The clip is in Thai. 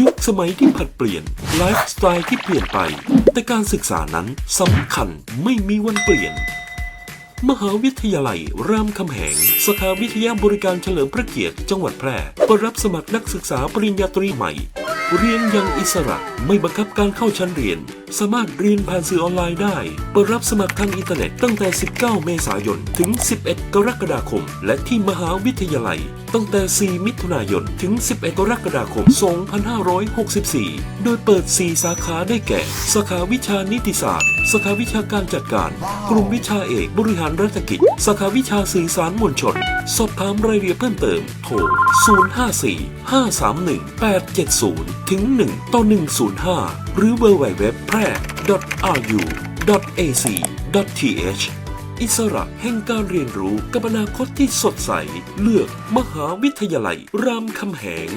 ยุคสมัยที่ผัดเปลี่ยน ไลฟ์สไตล์ที่เปลี่ยนไป แต่การศึกษานั้นสำคัญไม่มีวันเปลี่ยน มหาวิทยาลัยรามคำแหงสาขาวิทยาบริการเฉลิมพระเกียรติจังหวัดแพร่เปิดรับสมัครนักศึกษาปริญญาตรีใหม่ เรียนอยังอิสระไม่บังคับการเข้าชั้นเรียน สามารถเรียนผ่านสื่อออนไลน์ได้ เปิดรับสมัครทางอินเทอร์เน็ตตั้งแต่ 19 เมษายน ถึง 11 กรกฎาคม และที่มหาวิทยาลัย ตั้งแต่ 4 มิถุนายน ถึง 11 กรกฎาคม 2564 โดยเปิด 4 สาขาได้แก่ สาขาวิชานิติศาสตร์ สาขาวิชาการจัดการ กลุ่มวิชาเอก บริหารรัฐกิจ สาขาวิชาสื่อสารมวลชน สอบถามรายละเอียดเพิ่มเติม โทร 054 531 870ถึง 1 ต่อ 105 หรือ www แพร่ .ru ac th อิสระแห่งการเรียนรู้กับอนาคตที่สดใส เลือกมหาวิทยาลัยรามคำแหง